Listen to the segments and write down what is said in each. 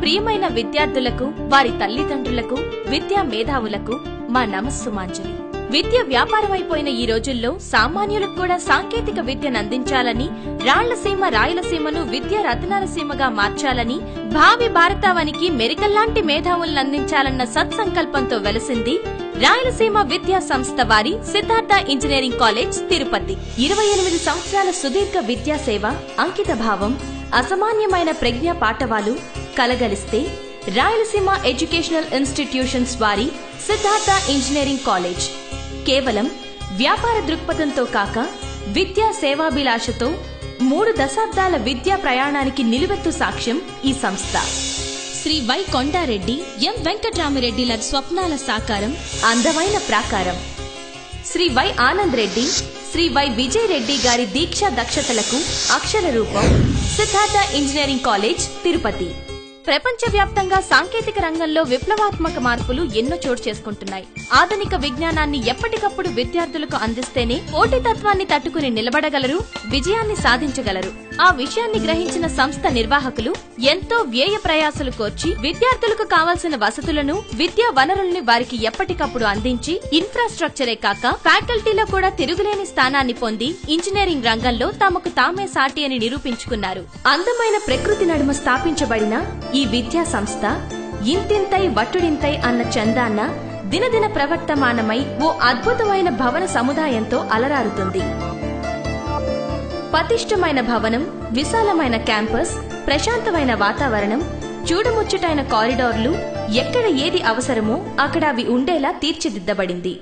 ప్రియమైన విద్యార్థులకు వారి తల్లిదండ్రులకు విద్యా మేధావులకు మా నమస్సుమాంజలి. విద్య వ్యాపారమైపోయిన ఈ రోజుల్లో సామాన్యులకు కూడా సాంకేతిక విద్యను అందించాలని రాళ్ళసీమ రాయలసీమను విద్యా రత్నాల సీమగా మార్చాలని భావి భారతావనికి మెరికల్లాంటి మేధావులను అందించాలన్న సత్సంకల్పంతో వెలసింది రాయలసీమ విద్యా సంస్థ వారి సిద్ధార్థ ఇంజనీరింగ్ కాలేజ్ తిరుపతి. ఇరవై ఎనిమిది సంవత్సరాల సుదీర్ఘ విద్యా సేవ అంకిత భావం అసామాన్యమైన ప్రజ్ఞా పాఠవాలు కలగలిస్తే రాయలసీమ ఎడ్యుకేషనల్ ఇన్స్టిట్యూషన్స్ వారి సిద్ధార్థ ఇంజనీరింగ్ కాలేజ్. కేవలం వ్యాపార దృక్పథంతో కాక విద్యా సేవాభిలాషతో మూడు దశాబ్దాల విద్యా ప్రయాణానికి నిలువెత్తు సాక్ష్యం ఈ సంస్థ. శ్రీ వై కొండారెడ్డి ఎం వెంకటరామిరెడ్డిల స్వప్నాల సాకారం అందమైన ప్రాకారం. శ్రీ వై ఆనంద్ రెడ్డి శ్రీ వై విజయ్ రెడ్డి గారి దీక్షా దక్షతలకు అక్షర రూపం సిద్ధార్థ ఇంజనీరింగ్ కాలేజ్ తిరుపతి. ప్రపంచవ్యాప్తంగా సాంకేతిక రంగంలో విప్లవాత్మక మార్పులు ఎన్నో చోటు చేసుకుంటున్నాయి. ఆధునిక విజ్ఞానాన్ని ఎప్పటికప్పుడు విద్యార్థులకు అందిస్తేనే పోటీతత్వాన్ని తట్టుకుని నిలబడగలరు విజయాన్ని సాధించగలరు. ఆ విషయాన్ని గ్రహించిన సంస్థ నిర్వాహకులు ఎంతో వ్యయ ప్రయాసలు కోర్చి విద్యార్థులకు కావాల్సిన వసతులను విద్యా వనరుల్ని వారికి ఎప్పటికప్పుడు అందించి ఇన్ఫ్రాస్ట్రక్చరే కాక ఫ్యాకల్టీలో కూడా తిరుగులేని స్థానాన్ని పొంది ఇంజనీరింగ్ రంగంలో తమకు తామే సాటి అని నిరూపించుకున్నారు. అందమైన ప్రకృతి నడుమ స్థాపించబడిన ఈ విద్యా సంస్థ ఇంతింతై వట్టుడింతై అన్న చందాన్న దినదిన ప్రవర్తమానమై ఓ అద్భుతమైన భవన సముదాయంతో అలరారుతుంది. పతిష్టమైన భవనం విశాలమైన క్యాంపస్ ప్రశాంతమైన వాతావరణం చూడముచ్చటైన కారిడార్లు ఎక్కడ ఏది అవసరమో అక్కడ అవి ఉండేలా తీర్చిదిద్దబడింది.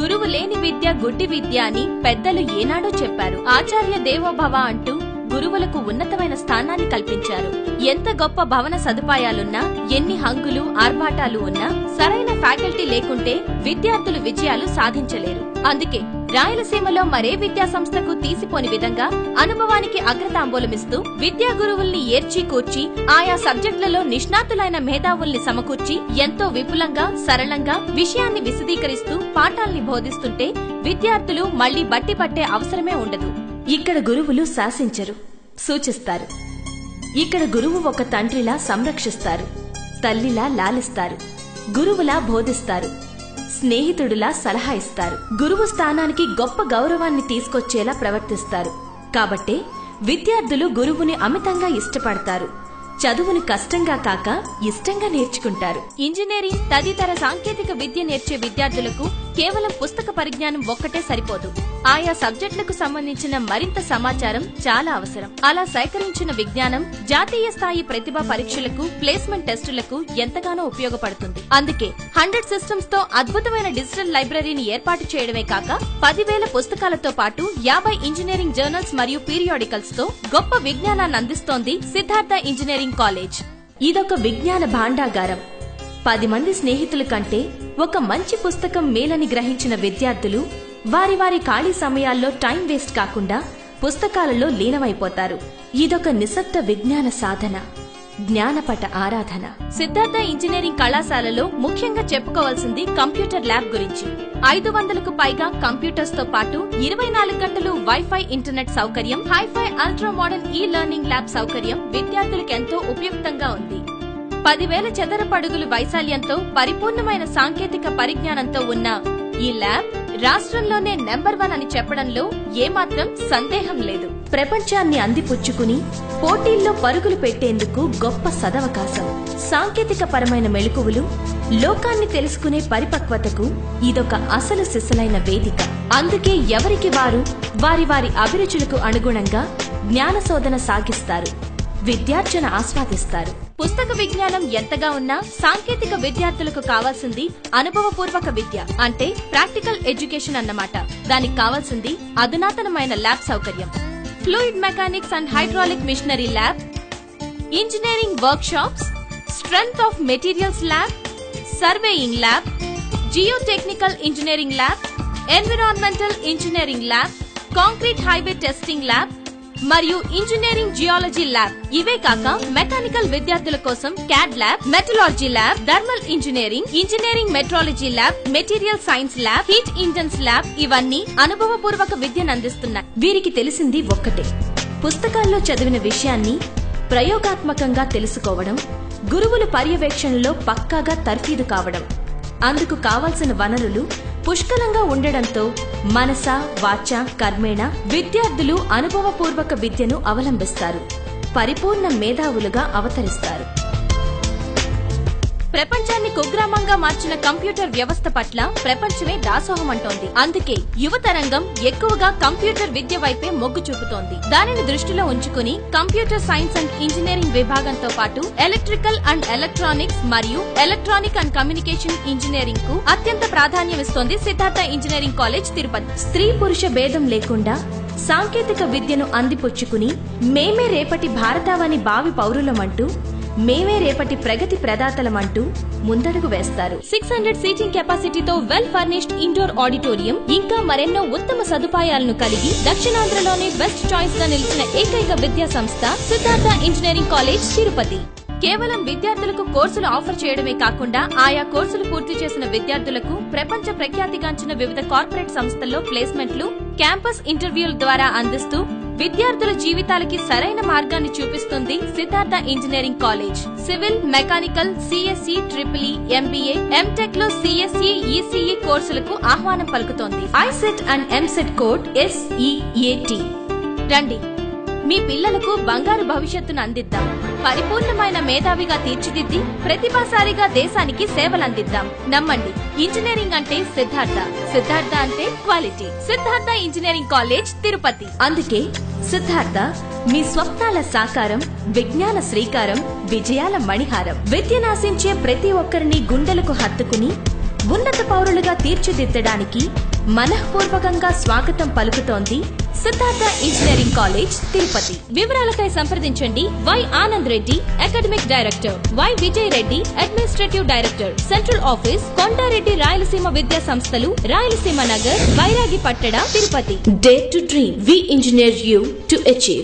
గురువు లేని విద్య గుడ్డి విద్య అని పెద్దలు ఏనాడో చెప్పారు. ఆచార్య దేవోభవ అంటూ గురువులకు ఉన్నతమైన స్థానాన్ని కల్పించారు. ఎంత గొప్ప భవన సదుపాయాలున్నా ఎన్ని హంగులు ఆర్భాటాలు ఉన్నా సరైన ఫ్యాకల్టీ లేకుంటే విద్యార్థులు విజయాలు సాధించలేరు. అందుకే రాయలసీమలో మరే విద్యా సంస్థకు తీసిపోని విధంగా అనుభవానికి అగ్రతాంబూలమిస్తూ విద్యా గురువుల్ని ఏర్చి కూర్చి ఆయా సబ్జెక్టులలో నిష్ణాతులైన మేధావుల్ని సమకూర్చి ఎంతో విపులంగా సరళంగా విషయాన్ని విశదీకరిస్తూ పాఠాల్ని బోధిస్తుంటే విద్యార్థులు మళ్ళీ బట్టి పట్టే అవసరమే ఉండదు. ఇక్కడ గురువులు శాసించరు సూచిస్తారు. ఇక్కడ గురువు ఒక తండ్రిలా సంరక్షిస్తారు తల్లిలా లాలిస్తారు గురువులా బోధిస్తారు. స్నేహితుడిలా సలహా ఇస్తారు. గురువు స్థానానికి గొప్ప గౌరవాన్ని తీసుకొచ్చేలా ప్రవర్తిస్తారు. కాబట్టే విద్యార్థులు గురువుని అమితంగా ఇష్టపడతారు. చదువును కష్టంగా కాక ఇష్టంగా నేర్చుకుంటారు. ఇంజనీరింగ్ తదితర సాంకేతిక విద్య నేర్చే విద్యార్థులకు కేవలం పుస్తక పరిజ్ఞానం ఒక్కటే సరిపోదు. ఆయా సబ్జెక్టులకు సంబంధించిన మరింత సమాచారం చాలా అవసరం. అలా సేకరించిన విజ్ఞానం జాతీయ స్థాయి ప్రతిభా పరీక్షలకు ప్లేస్మెంట్ టెస్టులకు ఎంతగానో ఉపయోగపడుతుంది. అందుకే హండ్రెడ్ సిస్టమ్స్తో అద్భుతమైన డిజిటల్ లైబ్రరీని ఏర్పాటు చేయడమే కాక పదివేల పుస్తకాలతో పాటు యాభై ఇంజనీరింగ్ జర్నల్స్ మరియు పీరియాడికల్స్తో గొప్ప విజ్ఞానాన్ని అందిస్తోంది సిద్ధార్థ ఇంజనీరింగ్ కాలేజ్. ఇదొక విజ్ఞాన భాండాగారం. పది మంది స్నేహితుల కంటే ఒక మంచి పుస్తకం మేలని గ్రహించిన విద్యార్థులు వారి వారి ఖాళీ సమయాల్లో టైం వేస్ట్ కాకుండా పుస్తకాలలో లీనమైపోతారు. ఇదొక నిశ్శబ్ద విజ్ఞాన సాధన జ్ఞానపట ఆరాధన. సిద్ధార్థ ఇంజనీరింగ్ కళాశాలలో ముఖ్యంగా చెప్పుకోవాల్సింది కంప్యూటర్ ల్యాబ్ గురించి. ఐదు వందలకు పైగా కంప్యూటర్స్తో పాటు ఇరవై నాలుగు గంటలు వైఫై ఇంటర్నెట్ సౌకర్యం hifi ultra modern e learning lab సౌకర్యం విద్యార్థులకు ఎంతో ఉపయుక్తంగా ఉంది. పదివేల చదరపడుగులు వైశాల్యంతో పరిపూర్ణమైన సాంకేతిక పరిజ్ఞానంతో ఉన్న ఈ ల్యాబ్ రాష్ట్రంలోనే నెంబర్ వన్ అని చెప్పడంలో ఏమాత్రం సందేహం లేదు. ప్రపంచాన్ని అందిపుచ్చుకుని పోటీల్లో పరుగులు పెట్టేందుకు గొప్ప సదవకాశం. సాంకేతిక పరమైన మెళుకువలు లోకాన్ని తెలుసుకునే పరిపక్వతకు ఇదొక అసలు సిసలైన వేదిక. అందుకే ఎవరికి వారు వారి వారి అభిరుచులకు అనుగుణంగా జ్ఞాన శోధన సాగిస్తారు విద్యార్జన ఆస్వాదిస్తారు. పుస్తక విజ్ఞానం ఎంతగా ఉన్నా సాంకేతిక విద్యార్థులకు కావాల్సింది అనుభవపూర్వక విద్య అంటే ప్రాక్టికల్ ఎడ్యుకేషన్ అన్నమాట. దానికి కావాల్సింది అధునాతనమైన ల్యాబ్ సౌకర్యం. Fluid mechanics and hydraulic machinery lab engineering workshops strength of materials lab surveying lab geotechnical engineering lab environmental engineering lab concrete highway testing lab మరియు ఇంజనీరింగ్ జియాలజీ ల్యాబ్. ఇవే కాక మెకానికల్ విద్యార్థుల కోసం CAD lab metallurgy lab thermal engineering engineering metrology lab material science lab heat engines lab ఇవన్నీ అనుభవపూర్వక విద్యను అందిస్తున్నాయి. వీరికి తెలిసింది ఒక్కటే. పుస్తకాల్లో చదివిన విషయాన్ని ప్రయోగాత్మకంగా తెలుసుకోవడం గురువుల పర్యవేక్షణలో పక్కాగా తర్ఫీదు కావడం. అందుకు కావలసిన వనరులు పుష్కలంగా ఉండడంతో మనస వాచ కర్మేణ విద్యార్థులు అనుభవపూర్వక విద్యను అవలంబిస్తారు. పరిపూర్ణ మేధావులుగా అవతరిస్తారు. ప్రపంచాన్ని కుగ్రామంగా మార్చిన కంప్యూటర్ వ్యవస్థ పట్ల ప్రపంచమే దాసోహమంటోంది. అందుకే యువతరంగం ఎక్కువగా కంప్యూటర్ విద్య వైపే మొగ్గు చూపుతోంది. దానిని దృష్టిలో ఉంచుకుని కంప్యూటర్ సైన్స్ అండ్ ఇంజనీరింగ్ విభాగంతో పాటు ఎలక్ట్రికల్ అండ్ ఎలక్ట్రానిక్స్ మరియు ఎలక్ట్రానిక్ అండ్ కమ్యూనికేషన్ ఇంజనీరింగ్కు అత్యంత ప్రాధాన్యమిస్తోంది సిద్ధార్థ ఇంజనీరింగ్ కాలేజ్ తిరుపతి. స్త్రీ పురుష భేదం లేకుండా సాంకేతిక విద్యను అందిపుచ్చుకుని మేమే రేపటి భారతావని భావి పౌరులమంటూ మేమే రేపటి ప్రగతి ప్రదాతలమంటూ ముందడుగు వేస్తారు. సిక్స్ హండ్రెడ్ సీటింగ్ కెపాసిటీతో వెల్ ఫర్నిష్డ్ ఇండోర్ ఆడిటోరియం ఇంకా మరెన్నో ఉత్తమ సదుపాయాలను కలిగి దక్షిణాంధ్రలోనే బెస్ట్ చాయిస్గా నిలిచిన ఏకైక విద్యా సంస్థ సిద్ధార్థ ఇంజనీరింగ్ కాలేజ్ తిరుపతి. కేవలం విద్యార్థులకు కోర్సులు ఆఫర్ చేయడమే కాకుండా ఆయా కోర్సులు పూర్తి చేసిన విద్యార్థులకు ప్రపంచ ప్రఖ్యాతిగాంచిన వివిధ కార్పొరేట్ సంస్థల్లో ప్లేస్మెంట్లు క్యాంపస్ ఇంటర్వ్యూల ద్వారా అందిస్తూ విద్యార్థుల జీవితాలకి సరైన మార్గాన్ని చూపిస్తుంది Siddhartha engineering college. Civil mechanical CSE triple MBA ఎంటెక్లో CSE ECE కోర్సులకు ఆహ్వానం పలుకుతోంది. ICET and EAMCET code SEAT రండి. మీ పిల్లలకు బంగారు భవిష్యత్తును అందిద్దాం. పరిపూర్ణమైన మేధావిగా తీర్చిదిద్ది ప్రతిభాశాలిగా దేశానికి సేవలందిద్దాం. నమ్మండి. ఇంజనీరింగ్ అంటే సిద్ధార్థ. సిద్ధార్థ అంటే quality. Siddhartha engineering college Tirupati. అందుకే సిద్ధార్థ మీ స్వప్నాల సాకారం విజ్ఞాన శ్రీకారం విజయాల మణిహారం. విద్యనాశించే ప్రతి ఒక్కరిని గుండెలకు హత్తుకుని ఉన్నత పౌరులుగా తీర్చిదిద్దడానికి మనఃపూర్వకంగా స్వాగతం పలుకుతోంది సిద్ధార్థ ఇంజనీరింగ్ కాలేజ్ తిరుపతి. వివరాలకై సంప్రదించండి. Y Anand Reddy academic director. Y Vijay Reddy administrative director. Central office Kondareddy Rayalaseema విద్యా సంస్థలు Rayalaseema Nagar Vairagi Pattana Tirupati. Day to dream we engineer you to achieve